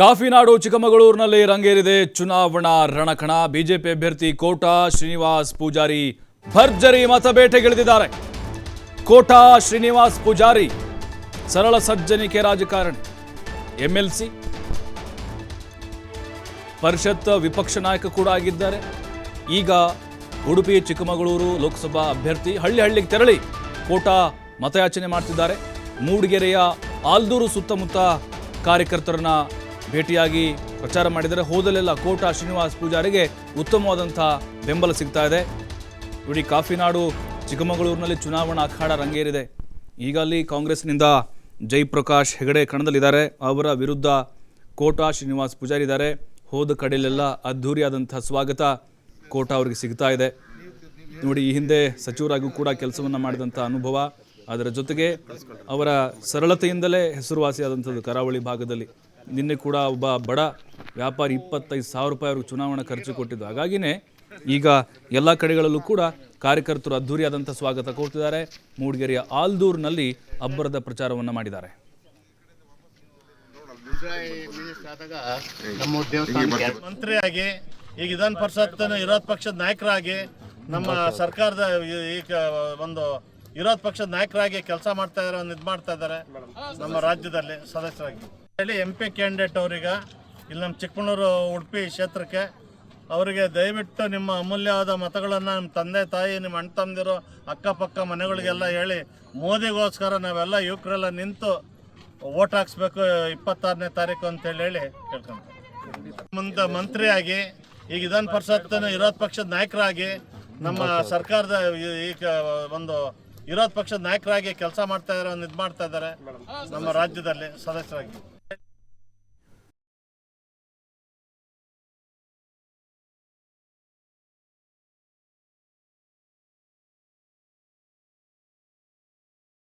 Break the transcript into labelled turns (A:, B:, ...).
A: ಕಾಫಿನಾಡು ಚಿಕ್ಕಮಗಳೂರಿನಲ್ಲಿ ರಂಗೇರಿದೆ ಚುನಾವಣಾ ರಣಕಣ. ಬಿಜೆಪಿ ಅಭ್ಯರ್ಥಿ ಕೋಟಾ ಶ್ರೀನಿವಾಸ್ ಪೂಜಾರಿ ಭರ್ಜರಿ ಮತಬೇಟೆಗಿಳಿದಿದ್ದಾರೆ. ಕೋಟಾ ಶ್ರೀನಿವಾಸ್ ಪೂಜಾರಿ ಸರಳ ಸಜ್ಜನಿಕೆ ರಾಜಕಾರಣಿ. ಎಂಎಲ್ಸಿ ಪರಿಷತ್ ವಿಪಕ್ಷ ನಾಯಕ ಕೂಡ ಆಗಿದ್ದಾರೆ. ಈಗ ಉಡುಪಿ ಚಿಕ್ಕಮಗಳೂರು ಲೋಕಸಭಾ ಅಭ್ಯರ್ಥಿ ಹಳ್ಳಿ ಹಳ್ಳಿಗೆ ತೆರಳಿ ಕೋಟಾ ಮತಯಾಚನೆ ಮಾಡ್ತಿದ್ದಾರೆ. ಮೂಡಿಗೆರೆಯ ಆಲ್ದೂರು ಸುತ್ತಮುತ್ತ ಕಾರ್ಯಕರ್ತರನ್ನ ಭೇಟಿಯಾಗಿ ಪ್ರಚಾರ ಮಾಡಿದರೆ ಹೋದಲೆಲ್ಲ ಕೋಟಾ ಶ್ರೀನಿವಾಸ್ ಪೂಜಾರಿಗೆ ಉತ್ತಮವಾದಂಥ ಬೆಂಬಲ ಸಿಗ್ತಾ ಇದೆ. ಇಡೀ ಕಾಫಿನಾಡು ಚಿಕ್ಕಮಗಳೂರಿನಲ್ಲಿ ಚುನಾವಣಾ ಅಖಾಡ ರಂಗೇರಿದೆ. ಈಗ ಅಲ್ಲಿ ಕಾಂಗ್ರೆಸ್ನಿಂದ ಜೈಪ್ರಕಾಶ್ ಹೆಗಡೆ ಕಣದಲ್ಲಿದ್ದಾರೆ. ಅವರ ವಿರುದ್ಧ ಕೋಟಾ ಶ್ರೀನಿವಾಸ್ ಪೂಜಾರಿ ಇದ್ದಾರೆ ಹೋದ ಕಡೆಯಲ್ಲೆಲ್ಲ ಅದ್ಧೂರಿಯಾದಂಥ ಸ್ವಾಗತ ಕೋಟಾ ಅವರಿಗೆ ಸಿಗ್ತಾ ಇದೆ. ನೋಡಿ, ಈ ಹಿಂದೆ ಸಚಿವರಾಗಿಯೂ ಕೂಡ ಕೆಲಸವನ್ನು ಮಾಡಿದಂಥ ಅನುಭವ. ಅದರ ಜೊತೆಗೆ ಅವರ ಸರಳತೆಯಿಂದಲೇ ಹೆಸರುವಾಸಿಯಾದಂಥದ್ದು ಕರಾವಳಿ ಭಾಗದಲ್ಲಿ. ನಿನ್ನೆ ಕೂಡ ಒಬ್ಬ ಬಡ ವ್ಯಾಪಾರಿ ಇಪ್ಪತ್ತೈದು ಸಾವಿರ ರೂಪಾಯಿ ಅವ್ರಿಗೆ ಚುನಾವಣಾ ಖರ್ಚು ಕೊಟ್ಟಿದ್ದು. ಹಾಗಾಗಿನೇ ಈಗ ಎಲ್ಲ ಕಡೆಗಳಲ್ಲೂ ಕೂಡ ಕಾರ್ಯಕರ್ತರು ಅದ್ಧೂರಿಯಾದಂಥ ಸ್ವಾಗತ ಕೊಡ್ತಿದ್ದಾರೆ. ಮೂಡಿಗೆರೆಯ ಆಲ್ದೂರ್ನಲ್ಲಿ ಅಬ್ಬರದ ಪ್ರಚಾರವನ್ನು ಮಾಡಿದ್ದಾರೆ.
B: ಮಂತ್ರಿಯಾಗಿ ಈಗ ವಿಧಾನ ಪರಿಷತ್ ವಿರೋಧ ಪಕ್ಷದ ನಾಯಕರಾಗಿ ನಮ್ಮ ಸರ್ಕಾರದ ಈಗ ಒಂದು ವಿರೋಧ ಪಕ್ಷದ ನಾಯಕರಾಗಿ ಕೆಲಸ ಮಾಡ್ತಾ ಒಂದು ಇದು ಮಾಡ್ತಾ ಇದ್ದಾರೆ ನಮ್ಮ ರಾಜ್ಯದಲ್ಲಿ ಸದಸ್ಯರಾಗಿ. ಎಂ ಪಿ ಕ್ಯಾಂಡಿಡೇಟ್ ಅವ್ರಿಗೆ, ಇಲ್ಲಿ ನಮ್ಮ ಚಿಕ್ಕಮಗಳೂರು ಉಡುಪಿ ಕ್ಷೇತ್ರಕ್ಕೆ, ಅವರಿಗೆ ದಯವಿಟ್ಟು ನಿಮ್ಮ ಅಮೂಲ್ಯವಾದ ಮತಗಳನ್ನು ನಿಮ್ಮ ತಂದೆ, ತಾಯಿ, ನಿಮ್ಮ ಅಣ್ಣ, ತಮ್ಮದಿರು, ಅಕ್ಕಪಕ್ಕ ಮನೆಗಳಿಗೆಲ್ಲ ಹೇಳಿ, ಮೋದಿಗೋಸ್ಕರ ನಾವೆಲ್ಲ ಯುವಕರೆಲ್ಲ ನಿಂತು ಓಟ್ ಹಾಕ್ಸ್ಬೇಕು ಇಪ್ಪತ್ತಾರನೇ ತಾರೀಕು ಅಂತೇಳಿ ಹೇಳಿ ಹೇಳಿ ಕೇಳ್ಕೊಂತ ಮುಂದೆ ಮಂತ್ರಿಯಾಗಿ, ಈಗ ವಿಧಾನ ಪರಿಷತ್ ವಿರೋಧ ಪಕ್ಷದ ನಾಯಕರಾಗಿ, ನಮ್ಮ ಸರ್ಕಾರದ ಈಗ ಒಂದು ವಿರೋಧ ಪಕ್ಷದ ನಾಯಕರಾಗಿ ಕೆಲಸ ಮಾಡ್ತಾ ಇದ್ದಾರೆ ಒಂದು ಇದು ಮಾಡ್ತಾ ಇದ್ದಾರೆ ನಮ್ಮ ರಾಜ್ಯದಲ್ಲಿ ಸದಸ್ಯರಾಗಿ.